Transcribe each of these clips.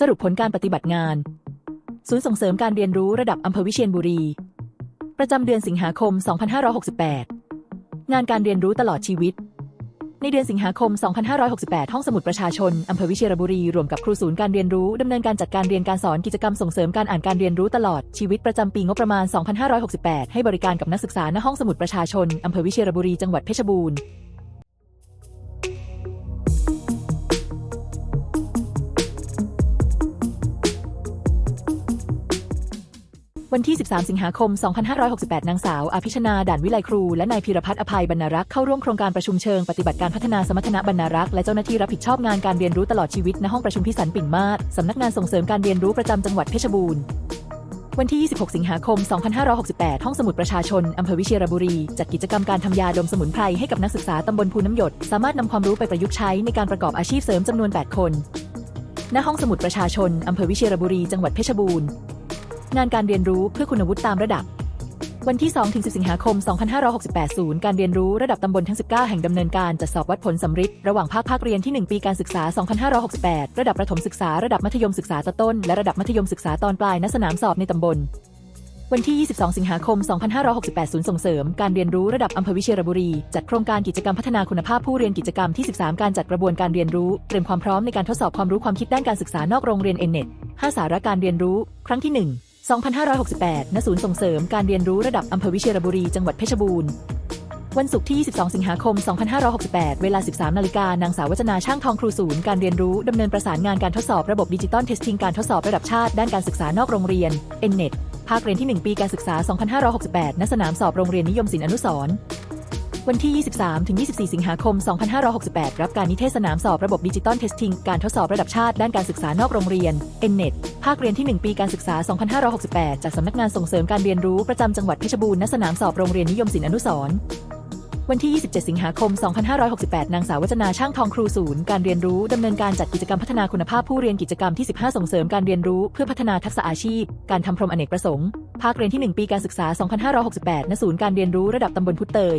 สรุปผลการปฏิบัติงาน ศูนย์ส่งเสริมการเรียนรู้ระดับอำเภอวิเชียรบุรี ประจำเดือนสิงหาคม 2568 งานการเรียนรู้ตลอดชีวิต ในเดือนสิงหาคม 2568 ห้องสมุดประชาชนอำเภอวิเชียรบุรีรวมกับครูศูนย์การเรียนรู้ดำเนินการจัดการเรียนการสอนกิจกรรมส่งเสริมการอ่านการเรียนรู้ตลอดชีวิตประจำปีงบประมาณ 2568 ให้บริการกับนักศึกษาณห้องสมุดประชาชนอำเภอวิเชียรบุรีจังหวัดเพชรบูรณ์ วันที่ 13 สิงหาคม 2568 นางสาว อภิชนา ด่านวิไลครู และนายพีรพัฒน์อภัยบรรณรักษ์เข้าร่วมโครงการประชุมเชิงปฏิบัติการพัฒนาสมรรถนะบรรณรักษ์และเจ้าหน้าที่รับผิดชอบงานการเรียนรู้ตลอดชีวิตณห้องประชุมพิสันปิ่นมาศสำนักงานส่งเสริมการเรียนรู้ประจำจังหวัดเพชรบูรณ์วันที่ 26 สิงหาคม 2568 ห้องสมุดประชาชน อำเภอวิเชียรบุรี จัดกิจกรรมการทำยาดมสมุนไพรให้กับนักศึกษาตำบลภูน้ำหยด สามารถนำความรู้ไปประยุกต์ใช้ในการประกอบอาชีพเสริมจำนวน 8 คน ณ ห้องสมุดประชาชน อำเภอวิเชียรบุรี จังหวัดเพชรบูรณ์ งานการเรียนรู้เพื่อคุณวุฒิตามระดับ วันที่2ถึง10 สิงหาคม 2568 ศูนย์การเรียนรู้ระดับตำบลทั้ง 19 แห่งดำเนินการจัดสอบวัดผลสำริดระหว่างภาคภาคเรียนที่ 1 ปีการศึกษา 2568 ระดับประถมศึกษา ระดับมัธยมศึกษาตอนต้น และระดับมัธยมศึกษาตอนปลายณสนามสอบในตำบลวันที่ 22 สิงหาคม 2568 ศูนย์ส่งเสริม การเรียนรู้ระดับอำเภอวิเชียรบุรี จัดโครงการกิจกรรมพัฒนาคุณภาพผู้เรียนกิจกรรมที่ 13 การจัดกระบวนการเรียนรู้ เตรียมความพร้อมในการทดสอบความรู้ความคิดด้านการศึกษานอกโรงเรียนเอ็นเน็ต5สาระการเรียนรู้ ครั้งที่ 1 2568 ณ ศูนย์ส่งเสริมการเรียนรู้ระดับอำเภอวิเชียรบุรี จังหวัดเพชรบูรณ์ วันศุกร์ที่ 22 สิงหาคม 2568 เวลา 13 นาฬิกานางสาววัจนาช่างทองครูศูนย์การเรียนรู้ดำเนินประสานงานการทดสอบระบบดิจิตอลเทสติ้งการทดสอบระดับชาติด้านการศึกษานอกโรงเรียน NNET ภาคเรียนที่ 1 ปีการศึกษา 2568 ณ สนามสอบโรงเรียนนิยมศิลป์อนุสร์ วันที่ 23ถึง24 สิงหาคม 2568 รับการนิเทศสนามสอบระบบดิจิตอลเทสติ้งการทดสอบระดับชาติด้านการศึกษานอกโรงเรียน NNET ภาคเรียนที่ 1 ปีการศึกษา 2568 จากสำนักงานส่งเสริมการเรียนรู้ประจำจังหวัดเพชรบูรณ์ณสนามสอบโรงเรียนนิยมศิลป์อนุสรวันที่ 27 สิงหาคม 2568 นางสาววัจนาช่างทองครูศูนย์การเรียนรู้ดำเนินการจัดกิจกรรมพัฒนาคุณภาพผู้เรียนกิจกรรมที่ 15 ส่งเสริมการเรียนรู้เพื่อพัฒนาทักษะอาชีพ การทำพรมอเนกประสงค์ ภาคเรียนที่ 1 ปีการศึกษา 2568 ณ ศูนย์การเรียนรู้ระดับตำบลพุทเตย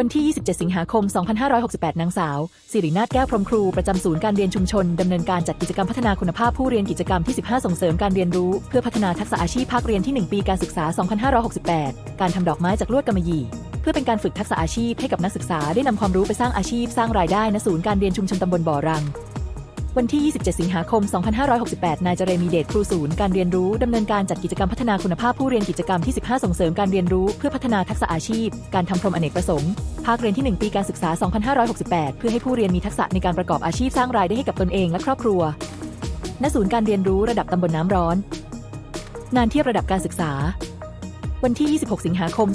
วันที่ 27 สิงหาคม 2568 นางสาว สิรินาถแก้วพรหมครู ประจำศูนย์การเรียนชุมชน ดำเนินการจัดกิจกรรมพัฒนาคุณภาพผู้เรียนกิจกรรมที่ 15 ส่งเสริมการเรียนรู้ เพื่อพัฒนาทักษะอาชีพภาคเรียนที่ 1 ปีการศึกษา 2568 การทำดอกไม้จากลวดกำมะหยี่ เพื่อเป็นการฝึกทักษะอาชีพให้กับนักศึกษาได้นำความรู้ไปสร้างอาชีพสร้างรายได้ณศูนย์การเรียนชุมชนตำบลบ่อรัง วันที่ 27 สิงหาคม 2568 นายเจเรมีเดชครูศูนย์การเรียนรู้ดำเนินการจัดกิจกรรมพัฒนาคุณภาพผู้เรียนกิจกรรมที่ 15 ส่งเสริมการเรียนรู้เพื่อพัฒนาทักษะอาชีพ การทำพรมอเนกประสงค์ ภาคเรียนที่ 1 ปีการศึกษา 2568 เพื่อให้ผู้เรียนมีทักษะในการประกอบอาชีพสร้างรายได้ให้กับตนเองและครอบครัว ณ ศูนย์การเรียนรู้ระดับตำบลน้ำร้อนงานเทียบระดับการศึกษาวันที่ 26 สิงหาคม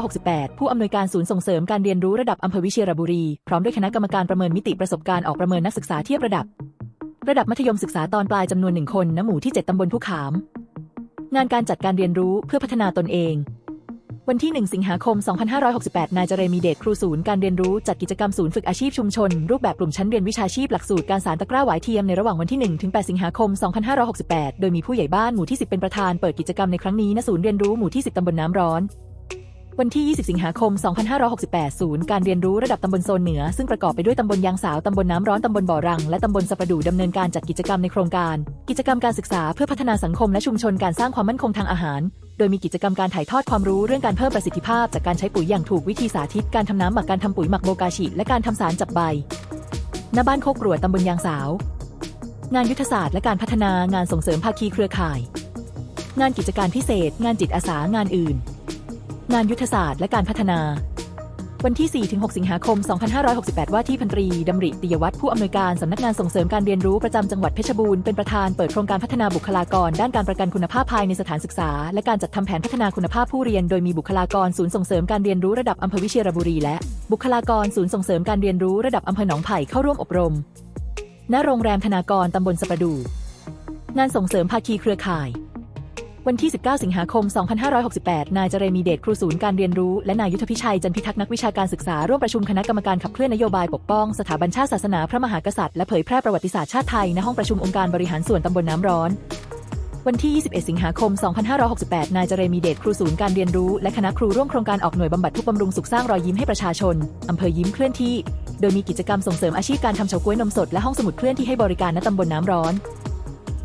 2568 ผู้อำนวยการศูนย์ส่งเสริมการเรียนรู้ระดับอำเภอวิเชียรบุรี พร้อมด้วยคณะกรรมการประเมินมิติประสบการณ์ออกประเมินนักศึกษาเทียบระดับ ระดับมัธยมศึกษาตอนปลายจำนวนหนึ่งคนณหมู่ที่ 7ตำบลผู้ขาม งานการจัดการเรียนรู้เพื่อพัฒนาตนเอง วันที่ 1 สิงหาคม 2568 นายเจเรมีเดชครูศูนย์การเรียนรู้จัดกิจกรรมศูนย์ฝึกอาชีพชุมชน รูปแบบกลุ่มชั้นเรียนวิชาชีพหลักสูตรการสารตะกร้าหวายเทียมในระหว่างวันที่ 1 ถึง 8 สิงหาคม 2568 โดยมีผู้ใหญ่บ้านหมู่ที่ 10 เป็นประธานเปิดกิจกรรมในครั้งนี้ณศูนย์เรียนรู้หมู่ที่ 10ตำบลน้ำร้อน วันที่ 20 สิงหาคม 2568 ศูนย์การเรียนรู้ระดับตำบลโซนเหนือ ซึ่งประกอบไปด้วยตำบลยางสาว ตำบลน้ำร้อน ตำบลบ่อรัง และตำบลสะประดูดำเนินการจัดกิจกรรมในโครงการ กิจกรรมการศึกษาเพื่อพัฒนาสังคมและชุมชนการสร้างความมั่นคงทางอาหาร โดยมีกิจกรรมการถ่ายทอดความรู้เรื่องการเพิ่มประสิทธิภาพ จากการใช้ปุ๋ยอย่างถูกวิธีสาธิต การทำน้ำหมัก การทำปุ๋ยหมักโบกาชิ และการทำสารจับใบ ณ บ้านโคกรวดตำบลยางสาว งานยุทธศาสตร์และการพัฒนางานส่งเสริมภาคีเครือข่าย งานกิจการพิเศษ งานจิตอาสางานอื่น งานยุทธศาสตร์และการพัฒนา วันที่ 4-6 สิงหาคม 2568 ว่าที่พันตรีดำริติยวัฒน์ผู้อำนวยการสำนักงานส่งเสริมการเรียนรู้ประจำจังหวัดเพชรบูรณ์เป็นประธานเปิดโครงการพัฒนาบุคลากร ด้านการประกันคุณภาพภายในสถานศึกษา และการจัดทำแผนพัฒนาคุณภาพผู้เรียน โดยมีบุคลากรศูนย์ส่งเสริมการเรียนรู้ระดับอำเภอวิเชียรบุรีและบุคลากรศูนย์ส่งเสริมการเรียนรู้ระดับอำเภอหนองไผ่เข้าร่วมอบรม ณ โรงแรมธนากรตำบลสะประดูงานส่งเสริมภาคีเครือข่าย วันที่ 19 สิงหาคม 2568 นายเจเรมีเดชครูศูนย์การเรียนรู้ และนายยุทธพิชัย จันพิทักษ์นักวิชาการศึกษา ร่วมประชุมคณะกรรมการขับเคลื่อนนโยบายปกป้องสถาบันชาติศาสนาพระมหากษัตริย์และเผยแพร่ประวัติศาสตร์ชาติไทย ณ ห้องประชุมองค์การบริหารส่วนตำบลน้ำร้อน วันที่ 21 สิงหาคม 2568 นายเจเรมีเดชครูศูนย์การเรียนรู้ และคณะครูร่วมโครงการออกหน่วยบำบัดทุกบำรุงสุขสร้างรอยยิ้มให้ประชาชนอำเภอยิ้มเคลื่อนที่ โดยมีกิจกรรมส่งเสริมอาชีพการทำเฉาก๊วยนมสดและห้องสมุดเคลื่อนที่ให้บริการณตำบลน้ำร้อน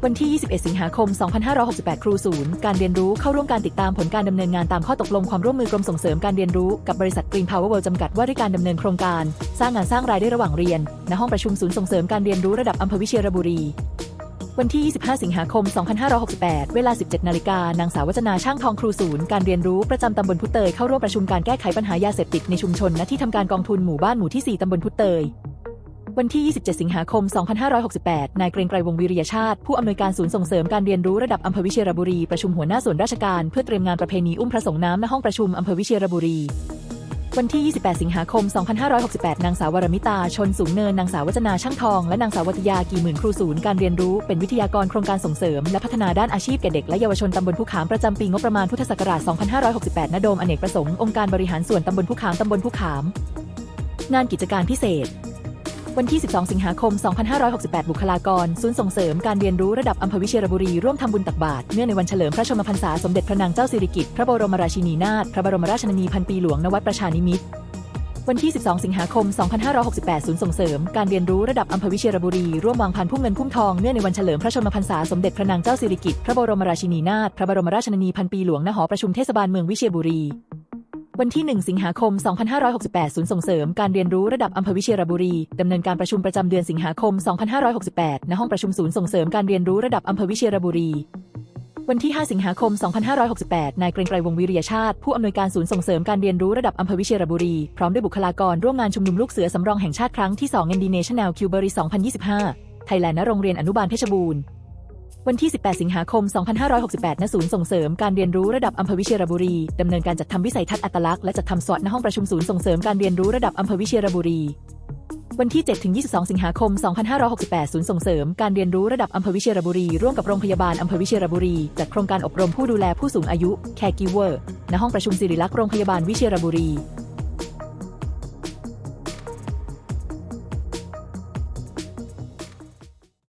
วันที่ 21 สิงหาคม 2568 ครูศูนย์ การเรียนรู้เข้าร่วมการติดตามผลการดำเนินงานตามข้อตกลงความร่วมมือกรมส่งเสริมการเรียนรู้กับบริษัท Green Power World จำกัดว่าด้วยการดำเนินโครงการ สร้างงานสร้างรายได้ระหว่างเรียน ณ ห้องประชุมศูนย์ส่งเสริมการเรียนรู้ระดับอำเภอวิเชียรบุรี วันที่ 25 สิงหาคม 2568 เวลา 17 นาฬิกา นางสาววัจนาช่างทองครูศูนย์ การเรียนรู้ประจำตำบลพุเตยเข้าร่วมประชุมการแก้ไขปัญหายาเสพติดในชุมชนณที่ทำการกองทุนหมู่บ้านหมู่ที่ 4ตำบลพุเตย วันที่ 27 สิงหาคม 2568 นายเกรียงไกรวงศ์วิริยชาติ ผู้อำนวยการศูนย์ส่งเสริมการเรียนรู้ระดับอำเภอวิเชียรบุรี ประชุมหัวหน้าส่วนราชการเพื่อเตรียมงานประเพณีอุ้มพระสงฆ์น้ำณห้องประชุมอำเภอวิเชียรบุรีวันที่ 28 สิงหาคม 2568 นางสาววรมิตา ชนสูงเนิน นางสาววัจนาช่างทอง และนางสาววัตยา กี่หมื่นครูศูนย์การเรียนรู้ เป็นวิทยากรโครงการส่งเสริม และพัฒนาด้านอาชีพแก่เด็กและเยาวชนตำบลผู้ขามประจำปีงบประมาณพุทธศักราช 2568 ณ โดมอเนกประสงค์ องค์การบริหารส่วนตำบลผู้ขามตำบลผู้ขาม งานกิจการพิเศษ วันที่ 12 สิงหาคม 2568 บุคลากร ศูนย์ส่งเสริมการเรียนรู้ระดับอำเภอวิเชียรบุรี ร่วมทำบุญตักบาตรเนื่องในวันเฉลิมพระชนมพรรษาสมเด็จพระนางเจ้าสิริกิติ์พระบรมราชินีนาถพระบรมราชชนนีพันปีหลวงณวัดประชานิมิตรวันที่ 12 สิงหาคม 2568 ศูนย์ส่งเสริม การเรียนรู้ระดับอำเภอวิเชียรบุรี ร่วมวางพันพุ่มเงินพุ่มทอง เนื่องในวันเฉลิมพระชนมพรรษาสมเด็จพระนางเจ้าสิริกิติ์ พระบรมราชินีนาถ พระบรมราชชนนีพันปีหลวง ณ หอประชุมเทศบาลเมืองวิเชียรบุรี วันที่ 1 สิงหาคม 2568 ศูนย์ส่งเสริมการเรียนรู้ระดับอำเภอวิเชียรบุรี ดำเนินการประชุมประจำเดือนสิงหาคม 2568 ณ ห้องประชุมศูนย์ส่งเสริมการเรียนรู้ระดับอำเภอวิเชียรบุรี วันที่ 5 สิงหาคม 2568 นายเกรียงไกรวงวิริยชาติ ผู้อำนวยการศูนย์ส่งเสริมการเรียนรู้ระดับอำเภอวิเชียรบุรี พร้อมด้วยบุคลากรร่วมงานชุมนุมลูกเสือสำรองแห่งชาติครั้งที่2 ND National q b e r y 2025 ไทยแลนด์ณโรงเรียนอนุบาลเพชรบูรณ์ วันที่ 18 สิงหาคม 2568 ณ ศูนย์ส่งเสริมการเรียนรู้ระดับอำเภอวิเชียรบุรี ดำเนินการจัดทำวิสัยทัศน์อัตลักษณ์และจัดทำสวดณห้องประชุมศูนย์ส่งเสริมการเรียนรู้ระดับอำเภอวิเชียรบุรี วันที่ 7 ถึง 22 สิงหาคม 2568 ศูนย์ส่งเสริมการเรียนรู้ระดับอำเภอวิเชียรบุรี ร่วมกับโรงพยาบาลอำเภอวิเชียรบุรี จัดโครงการอบรมผู้ดูแลผู้สูงอายุ Caregiver ณห้องประชุมสิริลักษณ์โรงพยาบาลวิเชียรบุรี